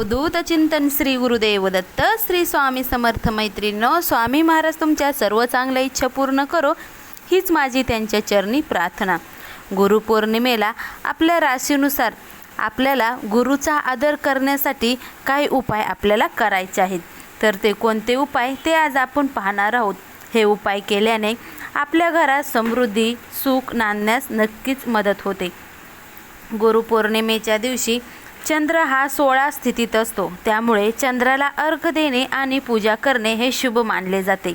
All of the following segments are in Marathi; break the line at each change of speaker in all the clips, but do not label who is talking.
उदूत चिंतन श्री गुरुदेव दत्त श्री स्वामी समर्थ मैत्रीण स्वामी महाराज तुमच्या सर्व चांगल्या इच्छा पूर्ण करो हीच माझी त्यांच्या चरणी प्रार्थना. गुरुपौर्णिमेला आपल्या राशीनुसार आपल्याला गुरुचा आदर करण्यासाठी काही उपाय आपल्याला करायचे आहेत. तर ते कोणते उपाय ते आज आपण पाहणार आहोत. हे उपाय केल्याने आपल्या घरात समृद्धी सुख नांदण्यास नक्कीच मदत होते. गुरुपौर्णिमेच्या दिवशी चंद्र हा सोळा स्थितीत असतो. त्यामुळे चंद्राला अर्घ देणे आणि पूजा करणे हे शुभ मानले जाते.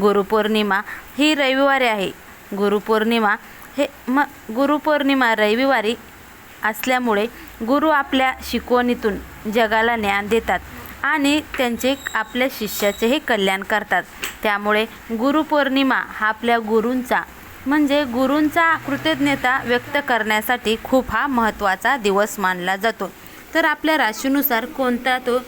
गुरुपौर्णिमा ही रविवारी आहे. गुरुपौर्णिमा हे म गुरुपौर्णिमा रविवारी असल्यामुळे गुरु आपल्या शिकवणीतून जगाला ज्ञान देतात आणि त्यांचे आपल्या शिष्याचेही कल्याण करतात. त्यामुळे गुरुपौर्णिमा हा आपल्या गुरूंचा म्हणजे गुरूंचा कृतज्ञता व्यक्त करण्यासाठी खूप हा महत्त्वाचा दिवस मानला जातो. तर आपल्या राशीनुसार कोणता तो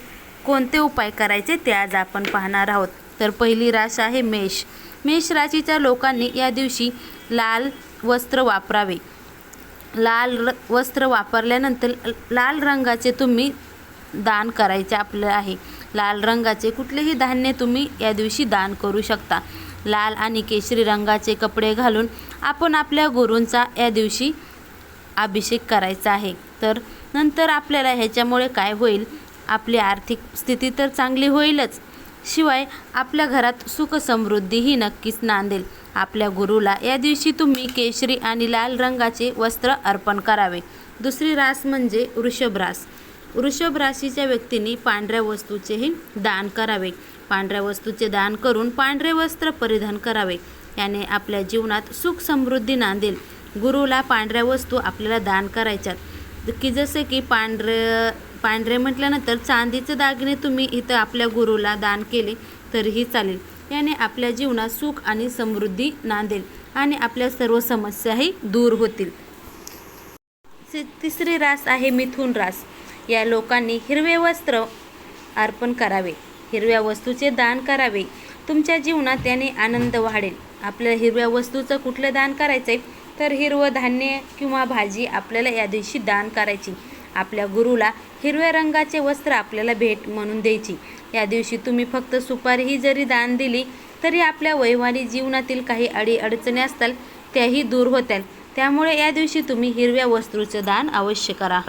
कोणते उपाय करायचे ते आज आपण पाहणार आहोत. तर पहिली राश आहे मेष. मेष राशीच्या लोकांनी या दिवशी लाल वस्त्र वापरावे. लाल र वस्त्र वापरल्यानंतर लाल रंगाचे तुम्ही दान करायचे आपलं आहे. लाल रंगाचे कुठलेही धान्य तुम्ही या दिवशी दान करू शकता. लाल आणि केशरी रंगाचे कपडे घालून आपण आपल्या गुरूंचा या दिवशी अभिषेक करायचा आहे. तर नंतर आपल्याला ह्याच्यामुळे काय होईल? आपली आर्थिक स्थिती तर चांगली होईलच. शिवाय आपल्या घरात सुख समृद्धीही नक्कीच नांदेल. आपल्या गुरुला या दिवशी तुम्ही केशरी आणि लाल रंगाचे वस्त्र अर्पण करावे. दुसरी रास म्हणजे वृषभ रास. वृषभ राशीच्या व्यक्तींनी पांढऱ्या वस्तूचेही दान करावे. पांढऱ्या वस्तूचे दान करून पांढरे वस्त्र परिधान करावे. याने आपल्या जीवनात सुख समृद्धी नांदेल. गुरुला पांढऱ्या वस्तू आपल्याला दान करायच्यात. की जसे की पांढरे पांढरे म्हटल्यानंतर चांदीचे दागिने तुम्ही इथं आपल्या गुरुला दान केले तरीही चालेल. याने आपल्या जीवनात सुख आणि समृद्धी नांदेल आणि आपल्या सर्व समस्याही दूर होतील. तिसरी रास आहे मिथुन रास. या लोकांनी हिरवे वस्त्र अर्पण करावे हिरव्या वस्तूचे दान करावे. तुमच्या जीवनात त्याने आनंद वाढेल. आपल्या हिरव्या वस्तूचं कुठलं दान करायचं आहे तर हिरवं धान्य किंवा भाजी आपल्याला या दिवशी दान करायची. आपल्या गुरुला हिरव्या रंगाचे वस्त्र आपल्याला भेट म्हणून द्यायची. या दिवशी तुम्ही फक्त सुपारीही जरी दान दिली तरी आपल्या वैवाहिक जीवनातील काही अडीअडचणी असतात त्याही दूर होत्या त्यामुळे या दिवशी तुम्ही हिरव्या वस्तूचं दान अवश्य करा.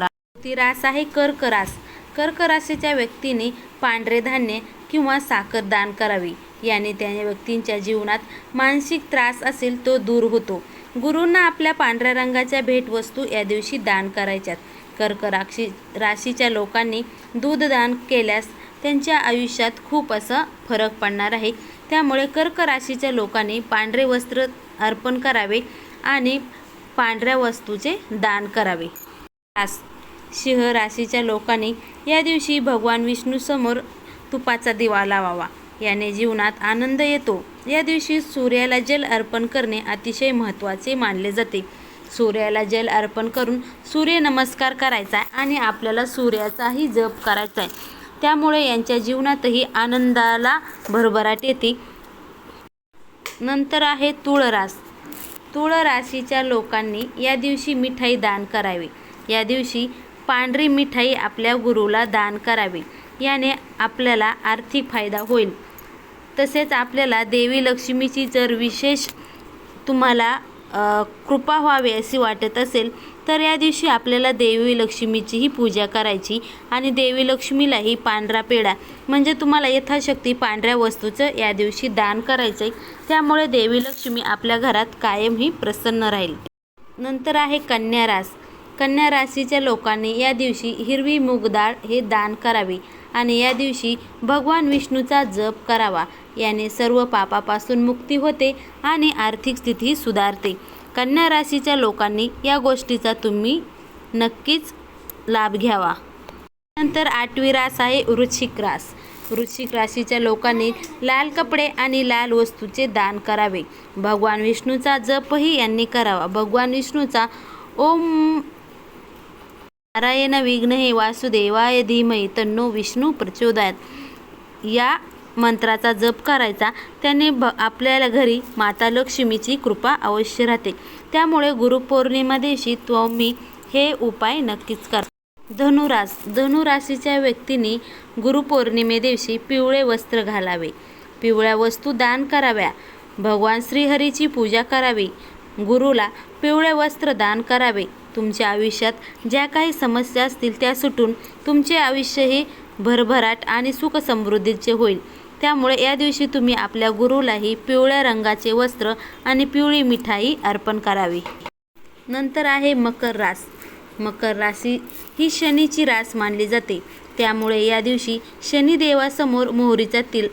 ती रास आहे कर्करास. कर्करासेच्या व्यक्तीने पांढरे धान्य किंवा साखर दान करावी. याने त्या व्यक्तींच्या जीवनात मानसिक त्रास असेल तो दूर होतो. गुरूंना आपल्या पांढऱ्या रंगाच्या भेटवस्तू या दिवशी दान करायच्यात. कर्क राशी राशीच्या लोकांनी दूध दान केल्यास त्यांच्या आयुष्यात खूप असा फरक पडणार आहे. त्यामुळे कर्क राशीच्या लोकांनी पांढरे वस्त्र अर्पण करावे आणि पांढऱ्या वस्तूचे दान करावे. आस सिंह राशीच्या लोकांनी या दिवशी भगवान विष्णूसमोर तुपाचा दिवा लावावा. याने जीवनात आनंद येतो. या दिवशी सूर्याला जल अर्पण करणे अतिशय महत्त्वाचे मानले जाते. सूर्याला जल अर्पण करून सूर्य नमस्कार करायचा आहे आणि आपल्याला सूर्याचाही जप करायचा आहे. त्यामुळे यांच्या जीवनातही आनंदाला भरभराट येते. नंतर आहे तुळरास. तुळ राशीच्या लोकांनी या दिवशी मिठाई दान करावी. या दिवशी पांढरी मिठाई आपल्या गुरुला दान करावी. याने आपल्याला आर्थिक फायदा होईल. तसेच आपल्याला देवी लक्ष्मीची जर विशेष तुम्हाला कृपा व्हावी अशी वाटत असेल तर या दिवशी आपल्याला देवी लक्ष्मीचीही पूजा करायची आणि देवी लक्ष्मीलाही पांढरा पेढा म्हणजे तुम्हाला यथाशक्ती पांढऱ्या वस्तूचं या दिवशी दान करायचं आहे त्यामुळे देवी लक्ष्मी आपल्या घरात कायमही प्रसन्न राहील. नंतर आहे कन्या रास. कन्या राशीच्या लोकांनी या दिवशी हिरवी मूग डाळ हे दान करावे आणि या दिवशी भगवान विष्णूचा जप करावा. याने सर्व पापापासून मुक्ती होते आणि आर्थिक स्थिती सुधारते. कन्या राशीच्या लोकांनी या गोष्टीचा तुम्ही नक्कीच लाभ घ्यावा. नंतर आठवी रास आहे वृश्चिक रास. वृश्चिक राशीच्या लोकांनी लाल कपडे आणि लाल वस्तूचे दान करावे. भगवान विष्णूचा जपही यांनी करावा. भगवान विष्णूचा ओम नारायण विघ्न हे वासुदेवाय धीमहि तन्नो विष्णू प्रचोदयात. या मंत्राचा जप करायचा त्याने भ आपल्याला घरी माता लक्ष्मीची कृपा अवश्य राहते. त्यामुळे गुरुपौर्णिमा दिवशी तुम्ही हे उपाय नक्कीच करा. धनुरास धनुराशीच्या व्यक्तींनी गुरुपौर्णिमे दिवशी पिवळे वस्त्र घालावे. पिवळ्या वस्तू दान कराव्या. भगवान श्रीहरीची पूजा करावी. गुरुला पिवळे वस्त्र दान करावे. तुमच्या आयुष्यात ज्या काही समस्या असतील त्या सुटून तुमचे आयुष्य हे भरभराट आणि सुख समृद्धीचे होईल. त्यामुळे या दिवशी तुम्ही आपल्या गुरुलाही पिवळ्या रंगाचे वस्त्र आणि पिवळी मिठाई अर्पण करावी. नंतर आहे मकर रास. मकर राशी ही शनीची रास मानली जाते. त्यामुळे या दिवशी शनिदेवासमोर मोहरीचा तिल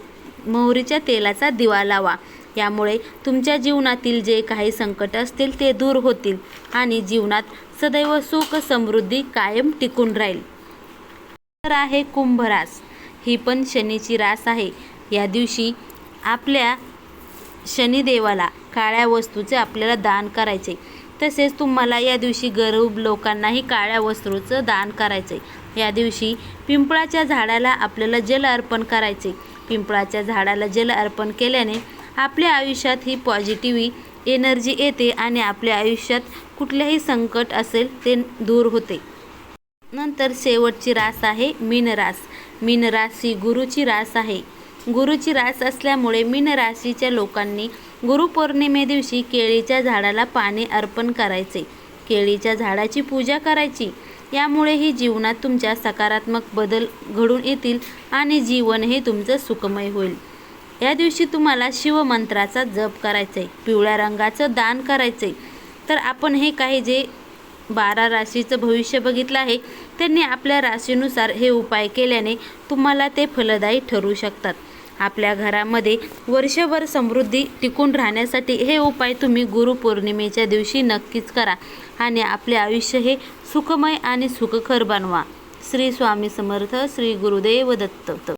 मोहरीच्या तेलाचा दिवा लावा. यामुळे तुमच्या जीवनातील जे काही संकट असतील ते दूर होतील आणि जीवनात सदैव सुख समृद्धी कायम टिकून राहील. तर आहे कुंभ रास. ही पण शनीची रास आहे. या दिवशी आपल्या शनिदेवाला काळ्या वस्तूचे आपल्याला दान करायचे. तसेच तुम्हाला या दिवशी गरीब लोकांनाही काळ्या वस्त्रूचं दान करायचे. या दिवशी पिंपळाच्या झाडाला आपल्याला जल अर्पण करायचे. पिंपळाच्या झाडाला जल अर्पण केल्याने आपल्या आयुष्यात ही पॉझिटिव्ही एनर्जी येते आणि आपल्या आयुष्यात कुठलेही संकट असेल ते दूर होते. नंतर शेवटची रास आहे मीन रास मीन रास ही गुरुची रास आहे. गुरुची रास असल्यामुळे मीन राशीच्या लोकांनी गुरुपौर्णिमे दिवशी केळीच्या झाडाला पाणी अर्पण करायचे. केळीच्या झाडाची पूजा करायची. यामुळेही जीवनात तुमच्या सकारात्मक बदल घडून येतील आणि जीवन हे तुमचं सुखमय होईल. या दिवशी तुम्हाला शिवमंत्राचा जप करायचा आहे पिवळ्या रंगाचं दान करायचं आहे तर आपण हे काही जे बारा राशीचं भविष्य बघितलं आहे. त्यांनी आपल्या राशीनुसार हे उपाय केल्याने तुम्हाला ते फलदायी ठरू शकतात. आपल्या घरामध्ये वर्षभर समृद्धी टिकून राहण्यासाठी हे उपाय तुम्ही गुरुपौर्णिमेच्या दिवशी नक्कीच करा आणि आपले आयुष्य हे सुखमय आणि सुखकर बनवा. श्री स्वामी समर्थ श्री गुरुदेव दत्त.